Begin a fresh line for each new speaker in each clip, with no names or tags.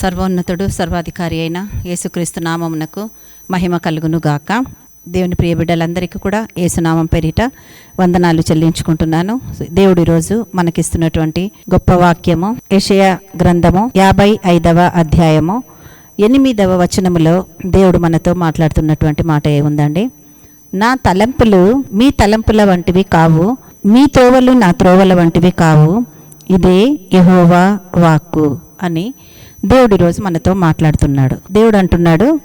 సర్వోన్నతుడు సర్వాధికారి అయిన యేసుక్రీస్తు నామమునకు మహిమ కలుగును గాక దేవుని ప్రియ బిడ్డలందరికీ కూడా యేసునామం పేరిట వందనాలు చెల్లించుకుంటున్నాను. దేవుడు ఈరోజు మనకిస్తున్నటువంటి గొప్ప వాక్యము యషయ గ్రంథము యాభై ఐదవ అధ్యాయము. ఎనిమిదవ వచనములో దేవుడు మనతో మాట్లాడుతున్నటువంటి మాట ఏముందండి నా తలంపులు మీ తలంపుల వంటివి కావు మీ త్రోవలు నా త్రోవల వంటివి కావు ఇదే యహోవా వాక్కు అని దేవుడు ఈరోజు మనతో మాట్లాడుతున్నాడు. దేవుడు అంటున్నాడు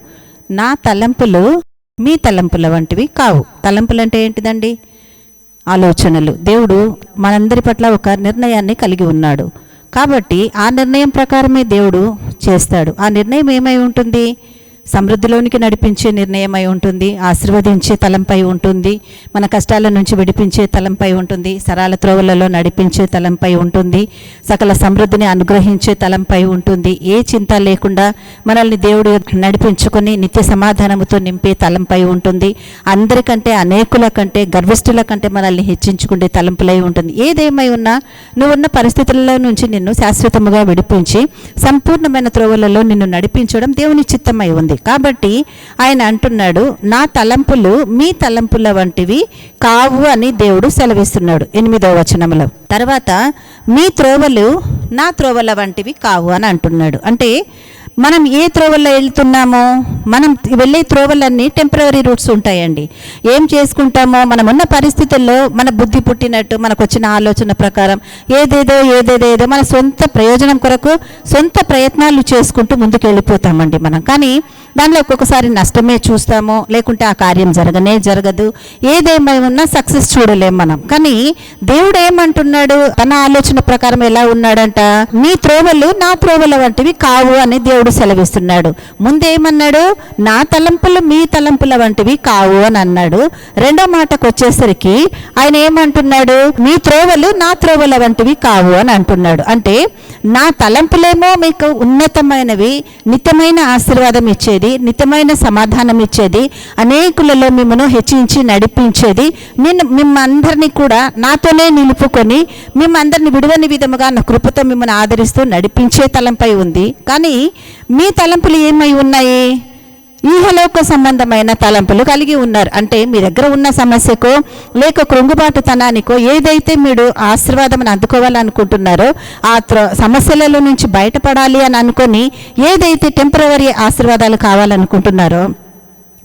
నా తలంపులు మీ తలంపుల వంటివి కావు. తలంపులు అంటే ఏంటిదండి? ఆలోచనలు. దేవుడు మనందరి పట్ల ఒక నిర్ణయాన్ని కలిగి ఉన్నాడు. కాబట్టి ఆ నిర్ణయం ప్రకారమే దేవుడు చేస్తాడు. ఆ నిర్ణయం ఏమై ఉంటుంది? సమృద్ధిలోనికి నడిపించే నిర్ణయమై ఉంటుంది ఆశీర్వదించే తలంపై ఉంటుంది మన కష్టాల నుంచి విడిపించే తలంపై ఉంటుంది సరాల త్రోవలలో నడిపించే తలంపై ఉంటుంది సకల సమృద్ధిని అనుగ్రహించే తలంపై ఉంటుంది. ఏ చింత లేకుండా మనల్ని దేవుడు నడిపించుకొని నిత్య సమాధానముతో నింపే తలంపై ఉంటుంది. అందరికంటే అనేకుల కంటే గర్విష్ఠుల కంటే మనల్ని హెచ్చించుకునే తలంపులై ఉంటుంది. ఏదేమై ఉన్నా నువ్వున్న పరిస్థితుల్లో నుంచి నిన్ను శాశ్వతముగా విడిపించి సంపూర్ణమైన త్రోవలలో నిన్ను నడిపించడం దేవుని చిత్తమై ఉంది. కాబట్టి ఆయన అంటున్నాడు నా తలంపులు మీ తలంపుల వంటివి కావు అని దేవుడు సెలవిస్తున్నాడు. ఎనిమిదవ వచనములో తర్వాత మీ త్రోవలు నా త్రోవల వంటివి కావు అని అంటున్నాడు. అంటే మనం ఏ త్రోవల్లో వెళ్తున్నామో మనం వెళ్ళే త్రోవలన్నీ టెంపరీ రూట్స్ ఉంటాయండి. ఏం చేసుకుంటామో మనం ఉన్న పరిస్థితుల్లో మన బుద్ధి పుట్టినట్టు మనకు వచ్చిన ఆలోచన ప్రకారం ఏదేదో ఏదేదేదో మన సొంత ప్రయోజనం కొరకు సొంత ప్రయత్నాలు చేసుకుంటూ ముందుకు వెళ్ళిపోతామండి మనం. కానీ దానిలో ఒక్కొక్కసారి నష్టమే చూస్తాము లేకుంటే ఆ కార్యం జరగనే జరగదు. ఏదేమై ఉన్నా సక్సెస్ చూడలేం మనం. కానీ దేవుడు ఏమంటున్నాడు? తన ఆలోచన ప్రకారం ఎలా ఉన్నాడంట? మీ త్రోవలు నా త్రోవల వంటివి కావు అని దేవుడు సెలవిస్తున్నాడు. ముందేమన్నాడు? నా తలంపులు మీ తలంపుల వంటివి కావు అని అన్నాడు. రెండో మాటకు వచ్చేసరికి ఆయన ఏమంటున్నాడు? మీ త్రోవలు నా త్రోవల వంటివి కావు అని అంటున్నాడు. అంటే నా తలంపులేమో మీకు ఉన్నతమైనవి నిత్యమైన ఆశీర్వాదం ఇచ్చేది నిత్యమైన సమాధానం ఇచ్చేది అనేకులలో మిమ్మను హెచ్చించి నడిపించేది. నేను మిమ్మందరినీ కూడా నాతోనే నిలుపుకొని మిమ్మందరిని విడువని విధముగా నా కృపతో మిమ్మల్ని ఆదరిస్తూ నడిపించే తలంపై ఉంది. కానీ మీ తలంపులు ఏమై ఉన్నాయి? ఈహలోక సంబంధమైన తలంపులు కలిగి ఉన్నారు. అంటే మీ దగ్గర ఉన్న సమస్యకో లేక కృంగుబాటుతనానికో ఏదైతే మీరు ఆశీర్వాదం అందుకోవాలనుకుంటున్నారో ఆ సమస్యలలో నుంచి బయటపడాలి అని అనుకొని ఏదైతే టెంపరవరీ ఆశీర్వాదాలు కావాలనుకుంటున్నారో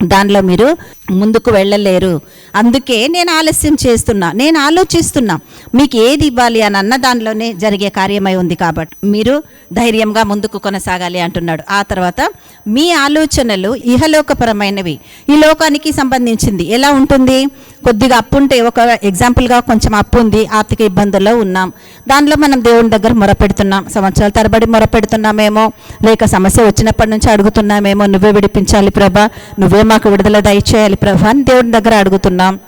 దానిలో మీరు ముందుకు వెళ్ళలేరు. అందుకే నేను ఆలస్యం చేస్తున్నా. నేను ఆలోచిస్తున్నా. మీకు ఏది ఇవ్వాలి అని అన్న దానిలోనే జరిగే కార్యమై ఉంది కాబట్టి మీరు ధైర్యంగా ముందుకు కొనసాగాలి అంటున్నాడు. ఆ తర్వాత మీ ఆలోచనలు ఇహలోకపరమైనవి. ఈ లోకానికి సంబంధించింది. ఎలా ఉంటుంది? కొద్దిగా అప్పు ఉంటే ఒక ఎగ్జాంపుల్గా కొంచెం అప్పు ఉంది. ఆర్థిక ఇబ్బందుల్లో ఉన్నాం. దానిలో మనం దేవుని దగ్గర మొరపెడుతున్నాం. సంవత్సరాల తరబడి మొరపెడుతున్నామేమో. లేక సమస్య వచ్చినప్పటి నుంచి అడుగుతున్నామేమో. నువ్వే విడిపించాలి ప్రభా. నువ్వే మాకు విడుదల దయచేయాలి ప్రభా దేవుడి దగ్గర అడుగుతున్నాం.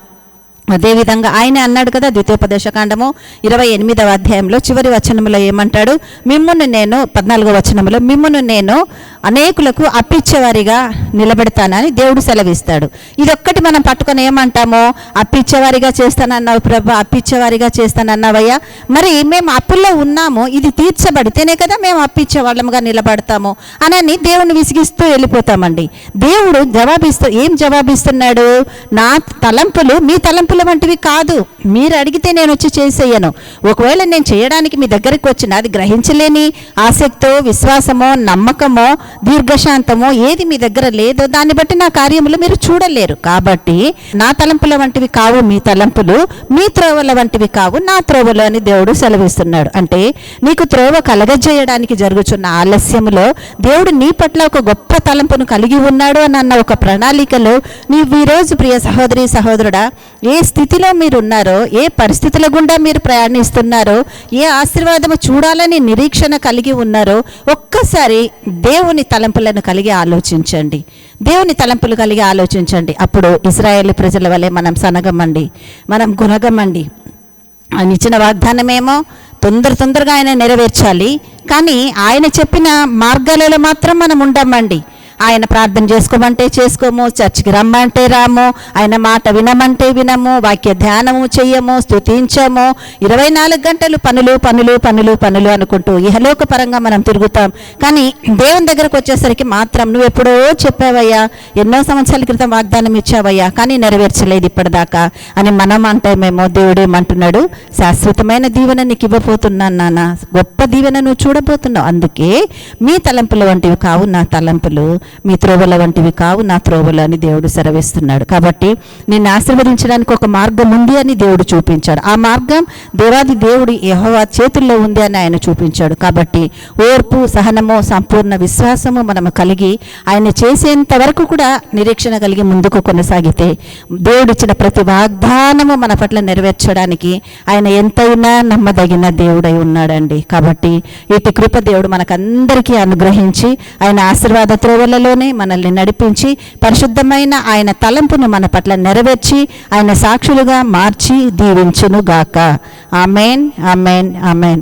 అదేవిధంగా ఆయన అన్నాడు కదా ద్వితీయోపదేశకాండము ఇరవై ఎనిమిదవ అధ్యాయంలో చివరి వచనంలో ఏమంటాడు? మిమ్మును నేను పద్నాలుగో వచనంలో మిమ్మును నేను అనేకులకు అప్పిచ్చేవారిగా నిలబెడతానని దేవుడు సెలవిస్తాడు. ఇదొక్కటి మనం పట్టుకొని ఏమంటామో? అప్పిచ్చేవారిగా చేస్తానన్నావు ప్రభా అప్పిచ్చేవారిగా చేస్తానన్నావయ్యా. మరి మేము అప్పుల్లో ఉన్నాము? ఇది తీర్చబడితేనే కదా మేము అప్పిచ్చే వాళ్ళముగా నిలబడతాము? అనని దేవుని విసిగిస్తూ వెళ్ళిపోతామండి. దేవుడు జవాబిస్తూ ఏం జవాబిస్తున్నాడు? నా తలంపులు మీ తలంపుల వంటివి కాదు. మీరు అడిగితే నేను వచ్చి చేసేయను. ఒకవేళ నేను చేయడానికి మీ దగ్గరికి వచ్చిన అది గ్రహించలేని ఆసక్తో విశ్వాసమో నమ్మకమో దీర్ఘశాంతమో ఏది మీ దగ్గర లేదో దాన్ని బట్టి నా కార్యములు మీరు చూడలేరు. కాబట్టి నా తలంపుల వంటివి కావు మీ తలంపులు మీ త్రోవల వంటివి కావు నా త్రోవలు అని దేవుడు సెలవిస్తున్నాడు. అంటే నీకు త్రోవ కలగజేయడానికి జరుగుతున్న ఆలస్యములో దేవుడు నీ పట్ల ఒక గొప్ప తలంపును కలిగి ఉన్నాడు అని అన్న ఒక ప్రణాళికలో నీవు ఈరోజు ప్రియ సహోదరి సహోదరుడా ఏ స్థితిలో మీరు ఉన్నారో ఏ పరిస్థితుల గుండా మీరు ప్రయాణిస్తున్నారో ఏ ఆశీర్వాదము చూడాలని నిరీక్షణ కలిగి ఉన్నారో ఒక్కసారి దేవుని తలంపులను కలిగి ఆలోచించండి. దేవుని తలంపులు కలిగి ఆలోచించండి. అప్పుడు ఇస్రాయేల్ ప్రజల వలె మనం సనగమండి. మనం గుణగమండి. ఆయన ఇచ్చిన వాగ్దానమేమో తొందర తొందరగా ఆయన నెరవేర్చాలి. కానీ ఆయన చెప్పిన మార్గాలలో మాత్రం మనం ఉండమండి. ఆయన ప్రార్థన చేసుకోమంటే చేసుకోము చర్చికి రమ్మంటే రాము ఆయన మాట వినమంటే వినము వాక్య ధ్యానము చెయ్యము స్తుతించము. ఇరవై నాలుగు గంటలు పనులు పనులు పనులు పనులు అనుకుంటూ ఇహలోక పరంగా మనం తిరుగుతాం. కానీ దేవుని దగ్గరకు వచ్చేసరికి మాత్రం నువ్వు ఎప్పుడో చెప్పావయ్యా ఎన్నో సంవత్సరాల క్రితం వాగ్దానం ఇచ్చావయ్యా కానీ నెరవేర్చలేదు ఇప్పటిదాకా అని మనం అంటే మేము దేవుడు ఏమంటున్నాడు శాశ్వతమైన దీవెన నీకు ఇవ్వబోతున్నాను నాన్న గొప్ప దీవెన నువ్వు చూడబోతున్నావు అందుకే మీ తలంపులు వంటివి కావు నా తలంపులు. మీ త్రోవల వంటివి కావు నా త్రోవలు అని దేవుడు సెలవిస్తున్నాడు. కాబట్టి నిన్ను ఆశీర్వదించడానికి ఒక మార్గం ఉంది అని దేవుడు చూపించాడు. ఆ మార్గం దేవాది దేవుడు యహోవా చేతుల్లో ఉంది అని ఆయన చూపించాడు. కాబట్టి ఓర్పు సహనము సంపూర్ణ విశ్వాసము మనము కలిగి ఆయన చేసేంత వరకు కూడా నిరీక్షణ కలిగి ముందుకు కొనసాగితే దేవుడిచ్చిన ప్రతి వాగ్దానము మన పట్ల నెరవేర్చడానికి ఆయన ఎంతైనా నమ్మదగిన దేవుడై ఉన్నాడండి. కాబట్టి ఇటు కృప దేవుడు మనకందరికీ అనుగ్రహించి ఆయన ఆశీర్వాద త్రోవలలోనే మనల్ని నడిపించి పరిశుద్ధమైన ఆయన తలంపును మన పట్ల నెరవేర్చి ఆయన సాక్షులుగా మార్చి దీవించును గాక ఆమెన్ ఆమెన్ ఆమెన్.